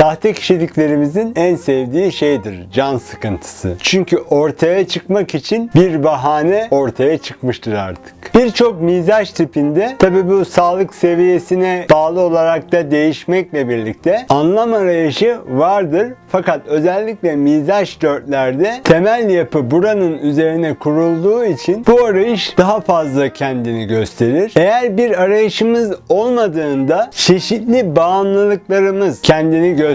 Sahte kişiliklerimizin en sevdiği şeydir can sıkıntısı. Çünkü ortaya çıkmak için bir bahane ortaya çıkmıştır artık. Birçok mizaç tipinde tabi bu sağlık seviyesine bağlı olarak da değişmekle birlikte anlam arayışı vardır. Fakat özellikle mizaç dörtlerde temel yapı buranın üzerine kurulduğu için bu arayış daha fazla kendini gösterir. Eğer bir arayışımız olmadığında çeşitli bağımlılıklarımız kendini gösterir.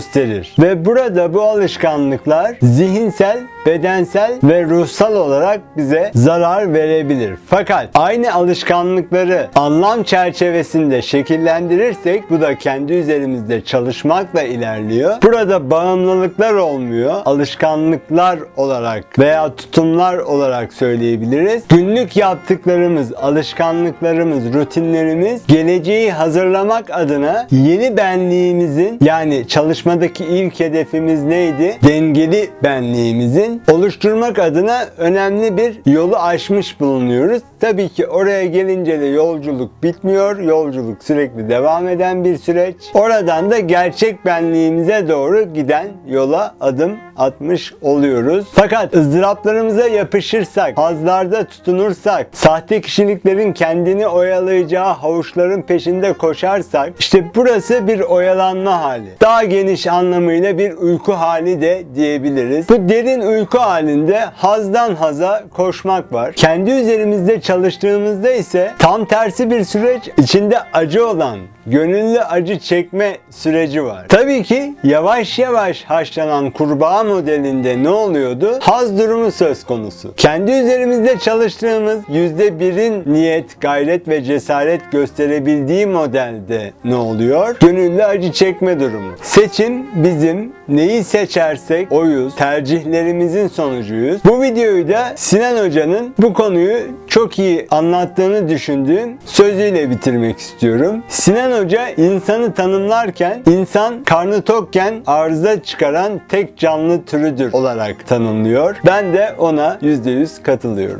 Ve burada bu alışkanlıklar zihinsel, bedensel ve ruhsal olarak bize zarar verebilir. Fakat aynı alışkanlıkları anlam çerçevesinde şekillendirirsek bu da kendi üzerimizde çalışmakla ilerliyor. Burada bağımlılıklar olmuyor. Alışkanlıklar olarak veya tutumlar olarak söyleyebiliriz. Günlük yaptıklarımız, alışkanlıklarımız, rutinlerimiz geleceği hazırlamak adına yeni benliğimizin yani çalışmadaki ilk hedefimiz neydi? Dengeli benliğimizin oluşturmak adına önemli bir yolu aşmış bulunuyoruz. Tabii ki oraya gelince de yolculuk bitmiyor. Yolculuk sürekli devam eden bir süreç. Oradan da gerçek benliğimize doğru giden yola adım atmış oluyoruz. Fakat ızdıraplarımıza yapışırsak, hazlarda tutunursak, sahte kişiliklerin kendini oyalayacağı havuçların peşinde koşarsak, işte burası bir oyalanma hali. Daha geniş anlamıyla bir uyku hali de diyebiliriz. Bu derin uyku halinde hazdan haza koşmak var. Kendi üzerimizde çalıştığımızda ise tam tersi bir süreç içinde acı olan, gönüllü acı çekme süreci var. Tabii ki yavaş yavaş haşlanan kurbağa modelinde ne oluyordu? Haz durumu söz konusu. Kendi üzerimizde çalıştığımız %1'in niyet, gayret ve cesaret gösterebildiği modelde ne oluyor? Gönüllü acı çekme durumu. Seçim bizim neyi seçersek oyuz, tercihlerimizin sonucuyuz. Bu videoyu da Sinan Hoca'nın bu konuyu çok iyi anlattığını düşündüğüm sözüyle bitirmek istiyorum. Sinan Hoca insanı tanımlarken insan karnı tokken arıza çıkaran tek canlı türüdür olarak tanımlıyor. Ben de ona %100 katılıyorum.